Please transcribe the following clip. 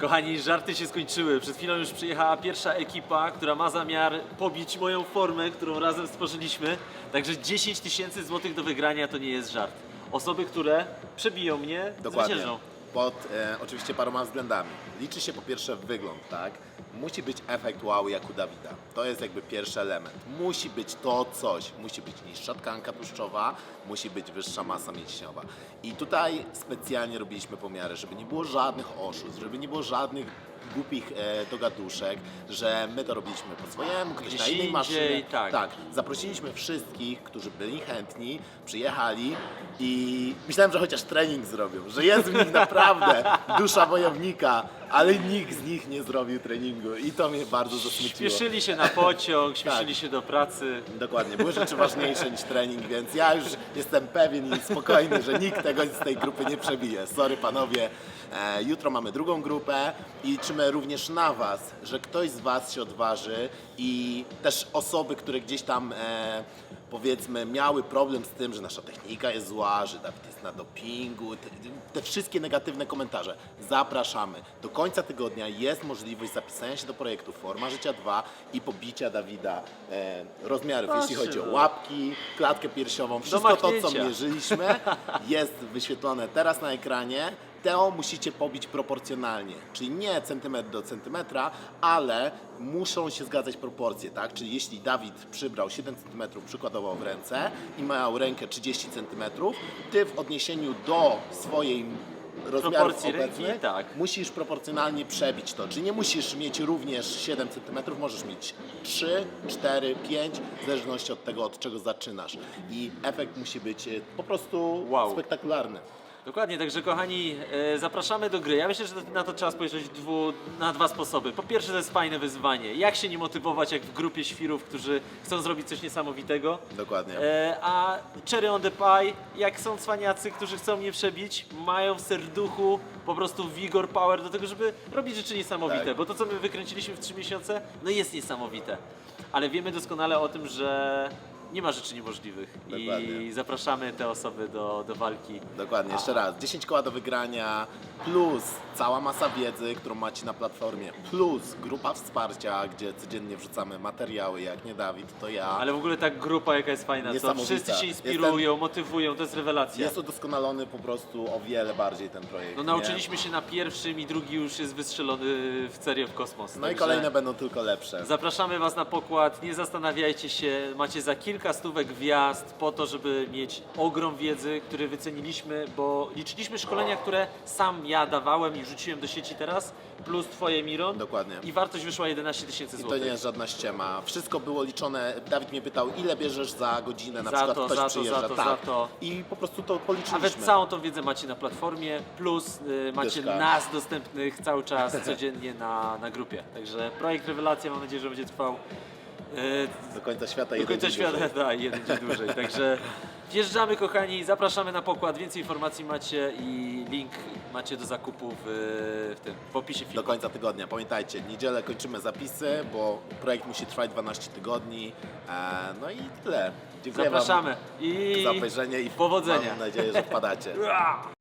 Kochani, żarty się skończyły. Przed chwilą już przyjechała pierwsza ekipa, która ma zamiar pobić moją formę, którą razem stworzyliśmy. Także 10 tysięcy złotych do wygrania to nie jest żart. Osoby, które przebiją mnie, Dokładnie. zwyciężą. Pod e, oczywiście paroma względami. Liczy się po pierwsze wygląd, tak? Musi być efekt wow jak u Dawida. To jest jakby pierwszy element. Musi być to coś. Musi być niższa tkanka tłuszczowa, musi być wyższa masa mięśniowa. I tutaj specjalnie robiliśmy pomiary, żeby nie było żadnych oszustw, żeby nie było żadnych głupich e, dogaduszek, że my to robiliśmy po swojemu, ktoś Gdzieś na innej indziej, maszynie. tak. tak. Zaprosiliśmy wszystkich, którzy byli chętni, przyjechali i myślałem, że chociaż trening zrobią, że jest w nich naprawdę dusza wojownika, ale nikt z nich nie zrobił treningu i to mnie bardzo zasmuciło. Śpieszyli się na pociąg, Tak. śpieszyli się do pracy. Dokładnie, były rzeczy ważniejsze niż trening, więc ja już jestem pewien i spokojny, że nikt tego z tej grupy nie przebije. Sorry panowie, e, jutro mamy drugą grupę i liczymy również na Was, że ktoś z Was się odważy i też osoby, które gdzieś tam e, powiedzmy miały problem z tym, że nasza technika jest zła, że Dawid jest na dopingu, te, te wszystkie negatywne komentarze. Zapraszamy. Do końca tygodnia jest możliwość zapisania się do projektu Forma Życia 2 i pobicia Dawida e, rozmiarów, Proszę, jeśli chodzi o no. łapki, klatkę piersiową, wszystko to, co mierzyliśmy jest wyświetlone teraz na ekranie. To musicie pobić proporcjonalnie, czyli nie centymetr do centymetra, ale muszą się zgadzać proporcje, tak? Czyli jeśli Dawid przybrał 7 cm przykładowo w ręce i miał rękę 30 cm, ty w odniesieniu do swojej rozmiarów Proporcji ręki, obecnych tak. musisz proporcjonalnie przebić to. Czyli nie musisz mieć również 7 cm, możesz mieć 3, 4, 5, w zależności od tego, od czego zaczynasz. I efekt musi być e, po prostu Wow. spektakularny. Dokładnie, także kochani, e, zapraszamy do gry. Ja myślę, że na to trzeba spojrzeć dwu, na dwa sposoby. Po pierwsze, to jest fajne wyzwanie. Jak się nie motywować, jak w grupie świrów, którzy chcą zrobić coś niesamowitego. Dokładnie. E, a cherry on the pie, jak są cwaniacy, którzy chcą mnie przebić, mają w serduchu po prostu vigor, power do tego, żeby robić rzeczy niesamowite. Tak. Bo to, co my wykręciliśmy w 3 miesiące, no jest niesamowite. Ale wiemy doskonale o tym, że nie ma rzeczy niemożliwych. I Dokładnie. zapraszamy te osoby do, do walki. Dokładnie, jeszcze raz. 10 koła do wygrania, plus cała masa wiedzy, którą macie na platformie, plus grupa wsparcia, gdzie codziennie wrzucamy materiały, jak nie Dawid, to ja. Ale w ogóle ta grupa jaka jest fajna, co Niesamowita. wszyscy się inspirują, motywują, to jest rewelacja. Jest udoskonalony po prostu o wiele bardziej ten projekt. No nie? nauczyliśmy się na pierwszym i drugi już jest wystrzelony w serię w kosmos. No i Także kolejne będą tylko lepsze. Zapraszamy Was na pokład, nie zastanawiajcie się, macie za kilka stówek wjazd po to, żeby mieć ogrom wiedzy, który wyceniliśmy, bo liczyliśmy szkolenia, które sam ja dawałem i wrzuciłem do sieci teraz, plus Twoje Miron. Dokładnie. I wartość wyszła 11 tysięcy I to złotych. nie jest żadna ściema. Wszystko było liczone. Dawid mnie pytał, ile bierzesz za godzinę, na Za przykład to, ktoś za to, przyjeżdża. za to, tak. za to. I po prostu to policzyliśmy. wy całą tą wiedzę macie na platformie, plus y, macie Dyszka. nas dostępnych cały czas, codziennie na, na grupie. Także projekt Rewelacja, mam nadzieję, że będzie trwał Do końca świata do jeden końca dzień świata, dłużej. tak, jeden dzień dłużej. Także wjeżdżamy kochani, zapraszamy na pokład, więcej informacji macie i link macie do zakupu w, w tym, w opisie Do filmu. końca tygodnia. Pamiętajcie, niedzielę kończymy zapisy, bo projekt musi trwać 12 tygodni. E, no i tyle. Dziękuję Zapraszamy Wam i za obejrzenie i powodzenia. mam nadzieję, że wpadacie. Ua!